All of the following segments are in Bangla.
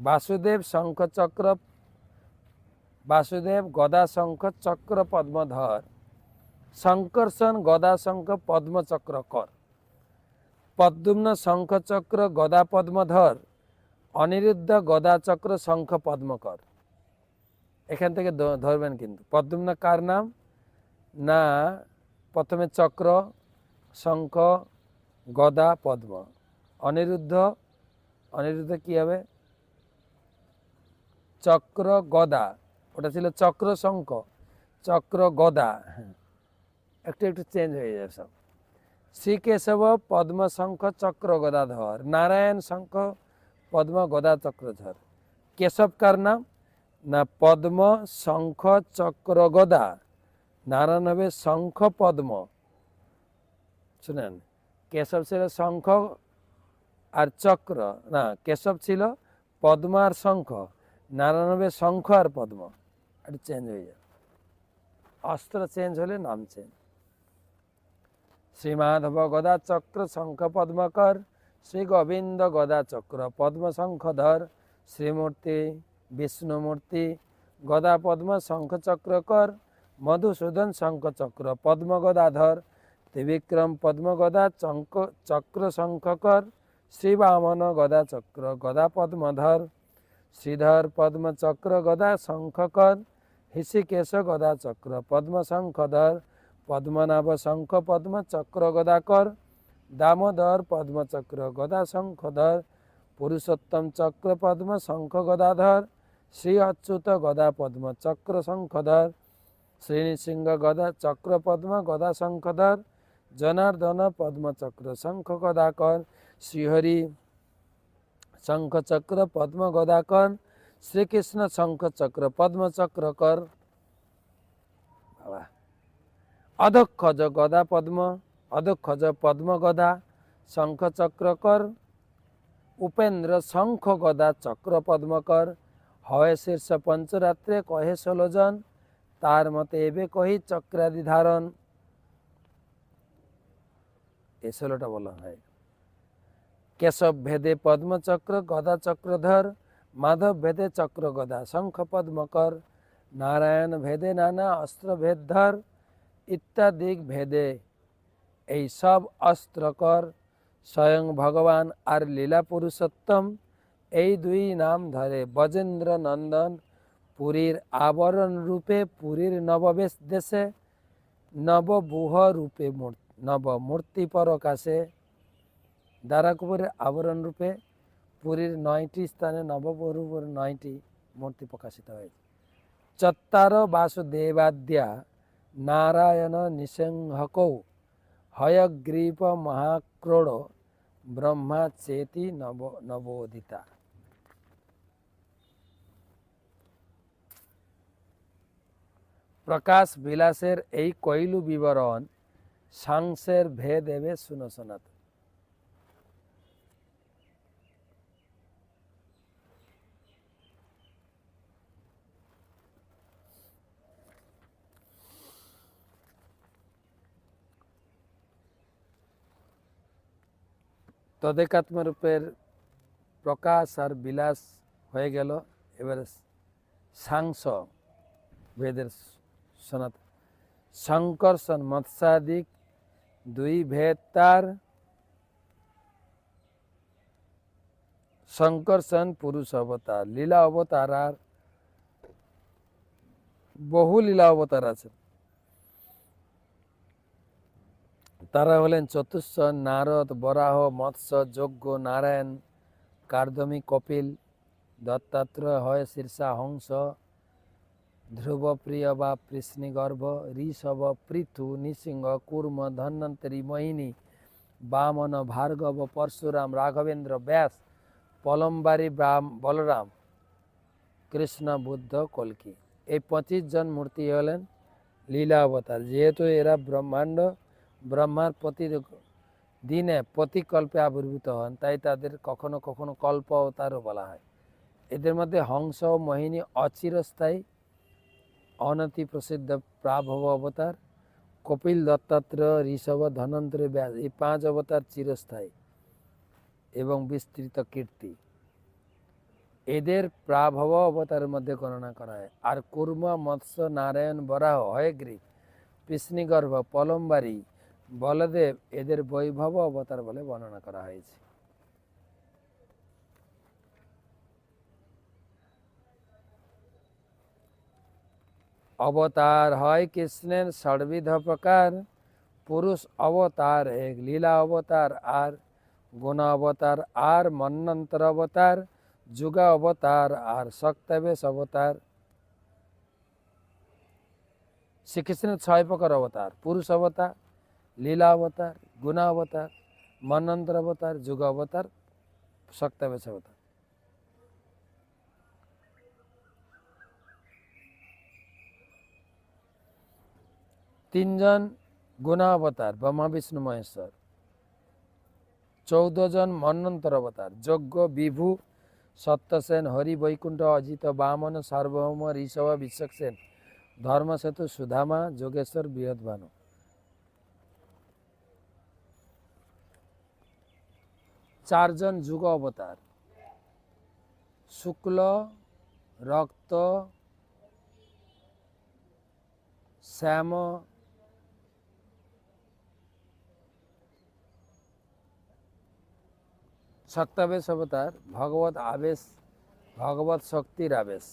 বাসুদেব শঙ্খচক্র, বাসুদেব গদা শঙ্খ চক্র পদ্মধর শঙ্কর্ষণ গদা শঙ্খ পদ্মচক্র কর। পদ্মুম্ন শঙ্খচক্র গদা পদ্মধর, অনিরুদ্ধ গদা চক্র শঙ্খ পদ্মকর। এখান থেকে ধরবেন কিন্তু। পদ্মুম্ন কার নাম? না, প্রথমে চক্র, শঙ্খ, গদা, পদ্ম। অনিরুদ্ধ অনিরুদ্ধ কি হবে? চক্র গদা ওটা ছিল চক্র শঙ্খ চক্র গদা হ্যাঁ। একটু একটু চেঞ্জ হয়ে যাবে সব। শ্রী কেশব পদ্ম শঙ্খ চক্র গদাধর নারায়ণ শঙ্খ পদ্ম গদা চক্রধর। কেশব কার নাম? না পদ্ম শঙ্খ চক্র গদা নারায়ণ হবে শঙ্খ, পদ্ম। শুনেন, কেশব ছিল শঙ্খ আর চক্র, না, কেশব ছিল পদ্ম আর শঙ্খ। নারায়ণ হবে শঙ্খ আর পদ্ম একটু চেঞ্জ হয়ে যাবে। অস্ত্র চেঞ্জ হলে নাম চেঞ্জ শ্রী মাধব গদা চক্র শঙ্খ পদ্মকর শ্রী গোবিন্দ গদা চক্র পদ্ম শঙ্খধর শ্রীমূর্তি বিষ্ণুমূর্তি গদা পদ্ম শঙ্খ চক্রকর মধুসূদন শঙ্খ চক্র পদ্ম গদাধর ত্রিবিক্রম পদ্ম গদা চঙ্ক চক্র শঙ্খকর শ্রী বামন গদা চক্র গদা পদ্মধর श्रीधर पद्मचक्र गदा शङ्खकर हिसिकेश गदा चक्र पद्म शङ्खधर पद्मनाभ शङ्ख पद्म चक्र गदाकर दामोदर पद्मचक्र गदा शङ्खधर पुरुषोत्तम चक्र पद्म शङ्ख गदाधर श्री अच्युत गदा पद्म चक्र शङ्खधर श्रीनिसिंह गदा चक्र पद्म गदा शङ्खधर जनार्दन पद्मचक्र शङ्ख गदाकर श्रीहरि শ্রীহরি শঙ্খ চক্র পদ্ম গদাকর শ্রীকৃষ্ণ শঙ্খ চক্র পদ্ম চক্রকর বাবা অধক্ষজ গদা পদ্ম অধক্ষজ পদ্ম গদা শঙ্খ চক্রকর উপেন্দ্র শঙ্খ গদা চক্র পদ্মকর হয় শীর্ষ পঞ্চরাত্রে কহে ষোলো জন তার মতে এবে কহি চক্রাদি ধারণ এ ষোলোটা বলা হয় কেশব ভেদে পদ্মচক্র, গদা চক্রধর, মাধব ভেদে চক্র গদা, শঙ্খ পদ্মকর, নারায়ণ ভেদে নানা, অস্ত্র ভেদধর ইত্যাদি ভেদে। এই সব অস্ত্রকর স্বয়ং ভগবান আর লীলা পুরুষোত্তম, এই দুই নাম ধরে। বজেন্দ্র নন্দন, পুরীর আবরণ রূপে, পুরীর নববেশ দেশে, নববুহ রূপে মূর- নব মূর্তি পরকাশে। দ্বারাকুপুরের আবরণ রূপে পুরীর নয়টি স্থানে নববরূপের নয়টি মূর্তি প্রকাশিত হয়েছে। চত্বার বাসুদেবাদ্যা, নারায়ণ নিসংহকৌ, হয়গ্রীব মহাক্রোড়, ব্রহ্মা চেতি নব, নবোদিতা। প্রকাশ বিলাসের এই কৈলু বিবরণ সাংসের ভেদ এবে শুনো শোনাত তদেকাত্মরূপের প্রকাশ আর বিলাস হয়ে গেল। এবারে সাংস ভেদের সনাত। শঙ্কর্ষণ মৎস্যাদিক দুই ভেদ তার। শঙ্কর্ষণ পুরুষ অবতার। লীলা অবতার আর বহু লীলা অবতার আছে। তারা হলেন চতুর্শ নারদ, বরাহ, মৎস্য, যজ্ঞ, নারায়ণ, কার্দমী, কপিল, দত্তাত্রেয়, হয় শীর্ষা হংস, ধ্রুবপ্রিয় বা কৃষ্ণিগর্ভ, ঋষভ, পৃথু, নৃসিংহ, কুর্ম, ধন্বন্তরী, মোহিনী, বামন, ভার্গব, পরশুরাম, রাঘবেন্দ্র, ব্যাস, পলম্বারি ব্রাম বলরাম, কৃষ্ণ, বুদ্ধ, কলকি। এই পঁচিশ জন মূর্তি হলেন লীলা অবতার যেহেতু এরা ব্রহ্মাণ্ড ব্রহ্মার প্রতি দিনে প্রতিকল্পে আবির্ভূত হন, তাই তাদের কখনো কখনো কল্প অবতারও বলা হয়। এদের মধ্যে হংস ও মোহিনী অচিরস্থায়ী, অনতি প্রসিদ্ধ প্রাভব অবতার, কপিল দত্তাত্রেয় ঋষভ ধনন্তরী ব্যাস, এই পাঁচ অবতার চিরস্থায়ী এবং বিস্তৃত কীর্তি। এদের প্রাভব অবতারের মধ্যে গণনা করা হয়। আর কুর্ম, মৎস্য, নারায়ণ, বরাহ, হয়গ্রীব কৃষ্ণিগর্ভ পলম্বারি বলদেব এদের বৈভব অবতার বলে বর্ণনা করা হয়েছে। অবতার হয় কৃষ্ণের ষড়বিধ প্রকার, পুরুষ অবতার এক লীলা অবতার আর, গুণ অবতার আর, মন্নন্তর অবতার, যুগা অবতার আর শক্তবেশ অবতার। শ্রীকৃষ্ণের ছয় প্রকার অবতার, পুরুষ অবতার লীলা অবতার গুণ অবতার মন্নন্তর অবতার যুগ অবতার শক্তবেশ অবতার তিনজন গুণাবতার, ব্রহ্মা, বিষ্ণু, মহেশ্বর। চৌদ্দ জন মন্বন্তর অবতার যজ্ঞ, বিভু সত্যসেন হরি বৈকুণ্ঠ অজিত, বামন, সার্বভৌম, ঋষভ, বিশ্বসেন, ধর্মসেতু, সুধামা, যোগেশ্বর বৃহৎভানু চারজন যুগ অবতার। শুক্ল, রক্ত, শ্যাম সত্যাবেশ অবতার, ভগবত আবেশ, ভগবত শক্তির আবেশ।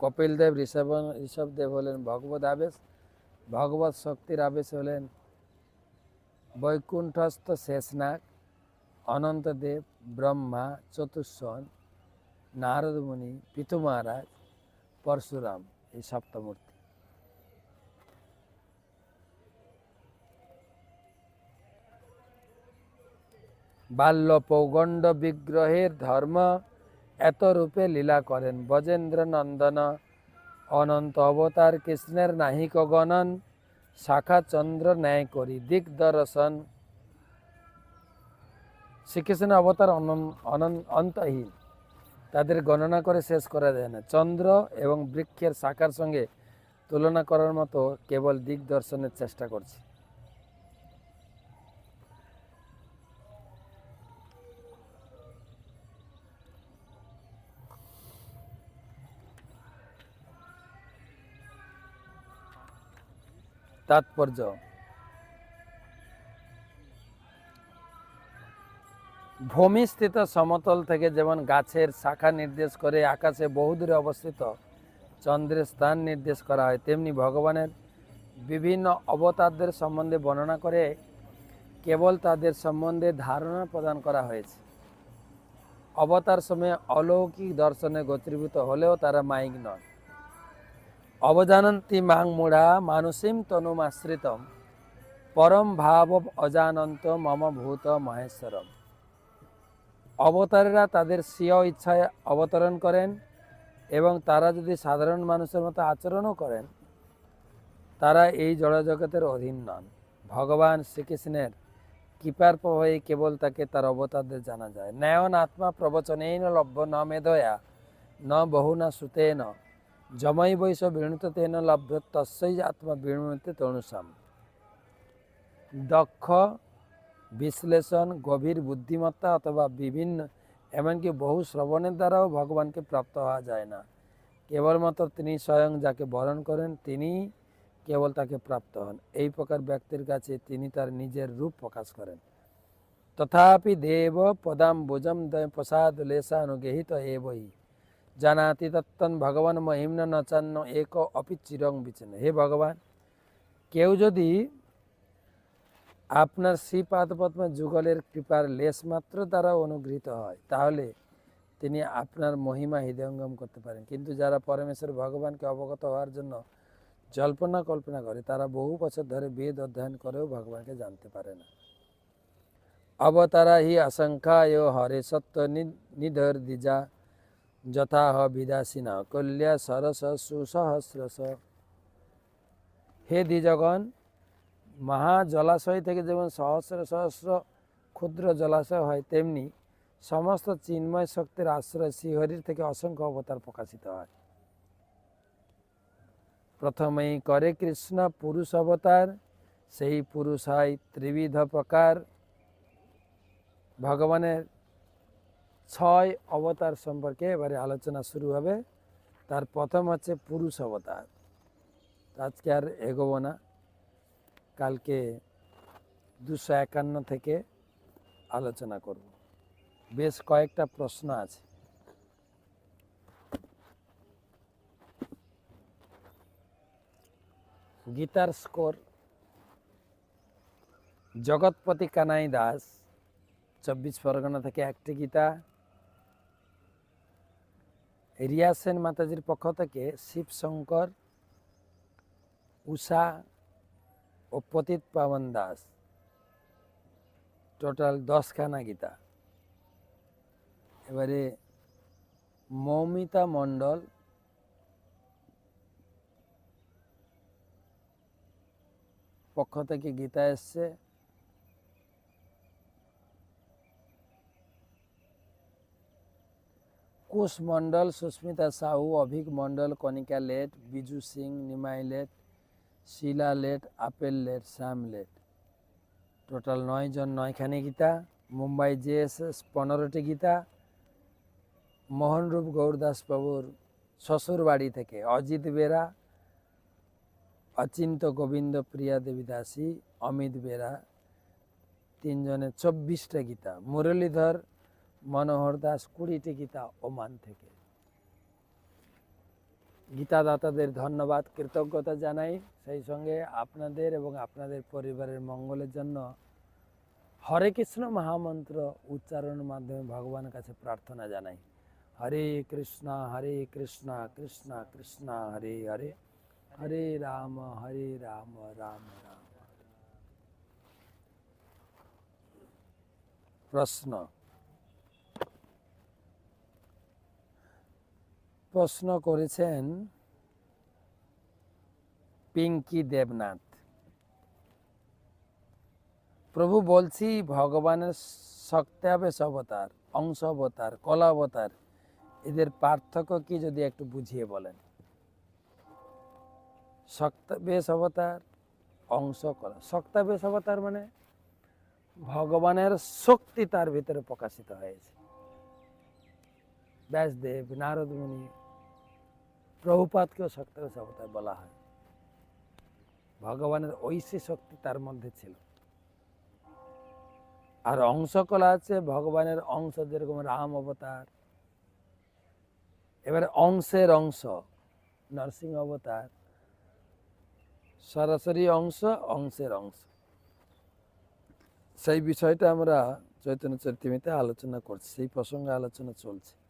কপিল দেব ঋষভ, ঋষভদেব হলেন ভগবত আবেশ, ভগবত শক্তির আবেশ হলেন বৈকুণ্ঠস্থ শেষনাগ। অনন্তদেব, ব্রহ্মা চতুষ্সন নারদমুনি পিতু মহারাজ পরশুরাম এই সপ্তমূর্তি। বাল্য পৌগণ্ড বিগ্রহের ধর্ম এত রূপে লীলা করেন। বজেন্দ্র নন্দন, অনন্ত অবতার কৃষ্ণের নাহিক গণন শাখা চন্দ্র ন্যায় করি দিক দর্শন শ্রীকৃষ্ণ অবতার অন্তহীন। তাদের গণনা করে শেষ করা যায় না। চন্দ্র এবং বৃক্ষের শাখার সঙ্গে তুলনা করার মতো কেবল দিক দর্শনের চেষ্টা করছে। তাৎপর্য ভূমিস্থিত সমতল থেকে যেমন গাছের শাখা নির্দেশ করে আকাশে বহুদূরে অবস্থিত চন্দ্রের স্থান নির্দেশ করা হয়, তেমনি ভগবানের বিভিন্ন অবতারদের সম্বন্ধে বর্ণনা করে কেবল তাদের সম্বন্ধে ধারণা প্রদান করা হয়েছে। অবতার সময়ে অলৌকিক দর্শনে গোত্রীভূত হলেও তারা মাইক নয় অবজানন্তি মাং মূঢ়া মানসীম তনুমাশ্রিতম। পরম ভাব অজানন্ত মম ভূত মহেশ্বরম। অবতারেরা তাদের স্বীয় ইচ্ছায় অবতরণ করেন এবং তারা যদি সাধারণ মানুষের মতো আচরণও করেন, তারা এই জড়জগতের অধীন নন। ভগবান শ্রীকৃষ্ণের কৃপার প্রভাবে কেবল তাকে তার অবতারদের জানা যায়। ন্যায়ন আত্মা প্রবচনেন লভ্য ন মেধয়া, ন বহুনা সুতেন জমৈ বৈশ বিণুত তেন লভ্য তস্যই আত্মা বিণুতে তনুষাম। দক্ষ বিশ্লেষণ, গভীর বুদ্ধিমত্তা অথবা বিভিন্ন, এমনকি বহু শ্রবণের দ্বারাও ভগবানকে প্রাপ্ত হওয়া যায় না। কেবলমাত্র তিনি স্বয়ং যাকে বরণ করেন তিনি কেবল তাকে প্রাপ্ত হন। এই প্রকার ব্যক্তির কাছে তিনি তার নিজের রূপ প্রকাশ করেন। তথাপি দেব পদাম ভুজম প্রসাদ লেশানুগেহিত এবই জানাতি তত্তন ভগবান মহিম্ন নচান্ন, এক অপি চিরং বিচন হে ভগবান, কেউ যদি আপনার শ্রীপাদ পদ্ম যুগলের কৃপার লেশ মাত্র দ্বারা অনুগৃহীত হয়। তাহলে তিনি আপনার মহিমা হৃদয়ঙ্গম করতে পারেন। কিন্তু যারা পরমেশ্বর ভগবানকে অবগত হওয়ার জন্য জল্পনা কল্পনা করে, তারা বহু বছর ধরে বেদ অধ্যয়ন করেও ভগবানকে জানতে পারে না। অবতারা হি আশঙ্কায় হরে সত্য নিধর দ্বিজা যথাহ বিদাসীনা কল্যা সরস সুসহস্রস হে দ্বিজগণ মহা জলাশয় থেকে যেমন সহস্র সহস্র ক্ষুদ্র জলাশয় হয়, তেমনি সমস্ত চিন্ময় শক্তির আশ্রয় শ্রীহরির থেকে অসংখ্য অবতার প্রকাশিত হয়। প্রথমেই করে কৃষ্ণ পুরুষ অবতার, সেই পুরুষ হয় ত্রিবিধ প্রকার। ভগবানের ছয় অবতার সম্পর্কে এবারে আলোচনা শুরু হবে। তার প্রথম হচ্ছে পুরুষ অবতার। আজকে আর এগোবো না। কালকে দুশো একান্ন থেকে আলোচনা করব। বেশ কয়েকটা প্রশ্ন আছে। গীতার স্কোর, জগৎপতি কানাই দাস, চব্বিশ পরগনা থেকে একটি গীতা রিয়া সেন মাতাজির পক্ষ থেকে শিব শঙ্কর উষা ও পতিত পাবন দাস টোটাল দশখানা গীতা এবারে মৌমিতা মণ্ডল পক্ষ থেকে গীতা এসছে Kush Mondal Susmita Sahu Abhik Mondal Kanika late Biju Singh Nimai late Shila late, Apel late, Shyam late. Total নয় জন নয়খানি গীতা, মুম্বাই জেএসএস পনেরোটি গীতা, মোহনরূপ গৌরদাস বাবুর শ্বশুর বাড়ি থেকে অজিত বেরা, অচিন্ত গোবিন্দ প্রিয়া দেবী দাসী, অমিত বেরা, তিনজনের চব্বিশটা গীতা, মুরলীধর, মনোহর দাস কুড়িটি গীতা ওমান থেকে। গীতাদাতাদের ধন্যবাদ, কৃতজ্ঞতা জানাই। সেই সঙ্গে আপনাদের এবং আপনাদের পরিবারের মঙ্গলের জন্য হরে কৃষ্ণ মহামন্ত্র উচ্চারণের মাধ্যমে ভগবানের কাছে প্রার্থনা জানাই। হরে কৃষ্ণ হরে কৃষ্ণ কৃষ্ণ কৃষ্ণ, হরে হরে। হরে রাম হরে রাম রাম রাম। প্রশ্ন। প্রশ্ন করেছেন পিঙ্কি দেবনাথ। প্রভু বলছি, ভগবানের শক্তাবেশ অবতার, অংশ অবতার, কলা অবতার। এদের পার্থক্য কি যদি একটু বুঝিয়ে বলেন? শক্তাবেশ অবতার, অংশ কলা। শক্তাবেশ অবতার মানে ভগবানের শক্তি তার ভিতরে প্রকাশিত হয়েছে। ব্যাসদেব নারদ মুনি প্রভুপাতকেও শক্তাবেশ অবতার বলা হয়। ভগবানের ঐশী শক্তি তার মধ্যে ছিল। আর অংশকলা আছে ভগবানের অংশ, যেরকম রাম অবতার। এবারে অংশের অংশ, নরসিংহ অবতার। সরাসরি অংশ, অংশের অংশ। সেই বিষয়টা আমরা চৈতন্য চরিত্রমিতে আলোচনা করছি, সেই প্রসঙ্গে আলোচনা চলছে।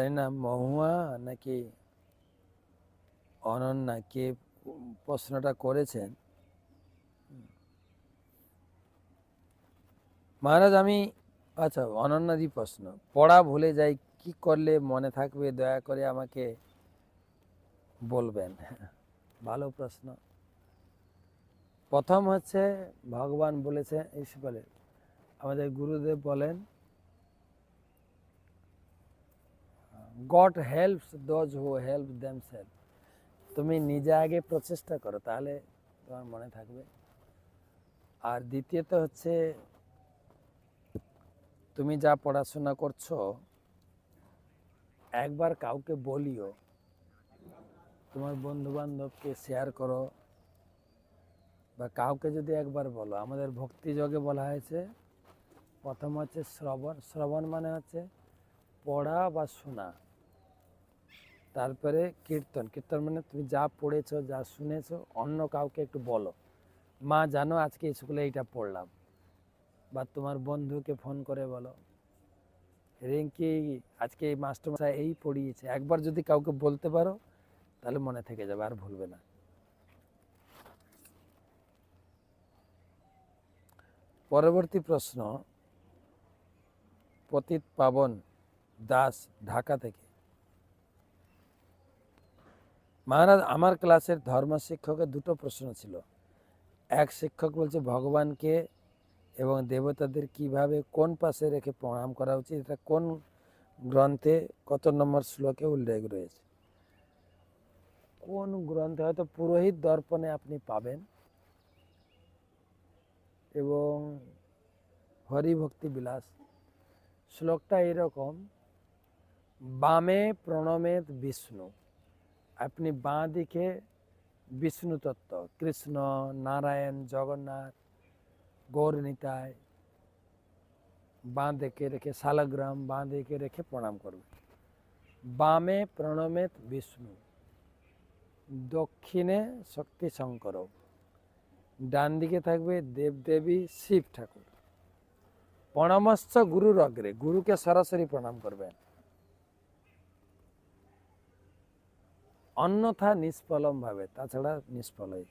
জানি না, মহুয়া নাকি অনন্যা কে প্রশ্নটা করেছেন? মহারাজ, আমি আচ্ছা অনন্যাদি প্রশ্ন। পড়া ভুলে যাই, কি করলে মনে থাকবে? দয়া করে আমাকে বলবেন। ভালো প্রশ্ন। প্রথম হচ্ছে, ভগবান বলেছে বলে আমাদের গুরুদেব বলেন God helps those who help themselves তুমি নিজে আগে প্রচেষ্টা করো, তাহলে তোমার মনে থাকবে। আর দ্বিতীয়ত হচ্ছে, তুমি যা পড়াশোনা করছ, একবার কাউকে বলিও, তোমার বন্ধু বান্ধবকে শেয়ার করো, বা কাউকে যদি একবার বলো, আমাদের ভক্তি যোগে বলা হয়েছে, প্রথম হচ্ছে শ্রবণ। শ্রবণ মানে হচ্ছে পড়া বা শোনা। তারপরে কীর্তন। কীর্তন মানে তুমি যা পড়েছো, যা শুনেছো, অন্য কাউকে একটু বলো। মা, জানো আজকে স্কুলে এইটা পড়লাম। বা তোমার বন্ধুকে ফোন করে বলো। রিঙ্কি, আজকে এই মাস্টারমশাই এই পড়িয়েছে। একবার যদি কাউকে বলতে পারো, তাহলে মনে থেকে যাবে, আর ভুলবে না। পরবর্তী প্রশ্ন। পতিত পাবন দাস ঢাকা থেকে। মহারাজ, আমার ক্লাসের ধর্ম শিক্ষকের দুটো প্রশ্ন ছিল। এক, শিক্ষক বলছে, ভগবানকে এবং দেবতাদের কীভাবে কোন পাশে রেখে প্রণাম করা উচিত? এটা কোন গ্রন্থে, কত নম্বর শ্লোকে উল্লেখ রয়েছে? কোন গ্রন্থে? হয়তো পুরোহিত দর্পণে আপনি পাবেন। এবং হরিভক্তি বিলাস। শ্লোকটা এরকম, বামে প্রণমেত বিষ্ণু। আপনি বাঁ দিকে বিষ্ণু তত্ত্ব, কৃষ্ণ, নারায়ণ, জগন্নাথ, গৌরনীতায় বাঁ দিকে রেখে শালগ্রাম বাঁ দিকে রেখে প্রণাম করবে বামে প্রণমেত বিষ্ণু, দক্ষিণে শক্তি শঙ্কর ডান দিকে থাকবে দেবদেবী শিব ঠাকুর। প্রণামস্য গুরুর অগ্রে, গুরুকে সরাসরি প্রণাম করবেন। অন্যথা নিষ্ফলম ভাবে তাছাড়া নিষ্ফলই।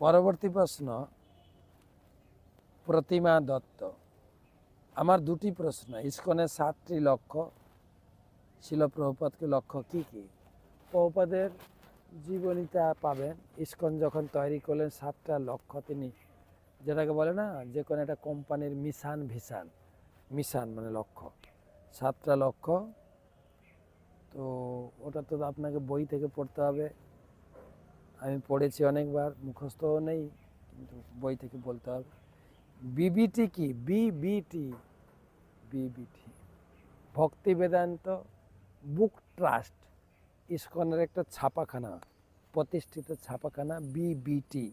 পরবর্তী প্রশ্ন, প্রতিমা দত্ত। আমার দুটি প্রশ্ন, ইস্কনের সাতটি লক্ষ্য ছিল প্রভুপাদকে লক্ষ্য কি কি? প্রভুপাদের জীবনীটা পাবেন। ইস্কন যখন তৈরি করলেন সাতটা লক্ষ্য তিনি, যেটাকে বলে না যে কোনো একটা কোম্পানির মিশান ভিশন, মিশান মানে লক্ষ্য সাতটা লক্ষ্য তো ওটা তো আপনাকে বই থেকে পড়তে হবে। আমি পড়েছি অনেকবার, মুখস্থও নেই, কিন্তু বই থেকে বলতে হবে। বিবিটি কি? BBT BBT. Bhakti Vedanta, book trust. ইস্কনের একটা ছাপাখানা, প্রতিষ্ঠিত ছাপাখানা বিবিটি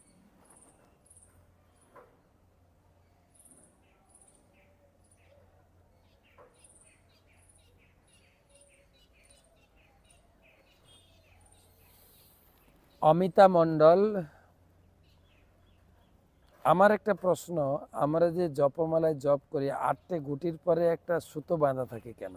অমিতা মণ্ডল, আমার একটা প্রশ্ন, আমরা যে জপমালায় জপ করি, আটটে গুটির পরে একটা সুতো বাঁধা থাকে কেন?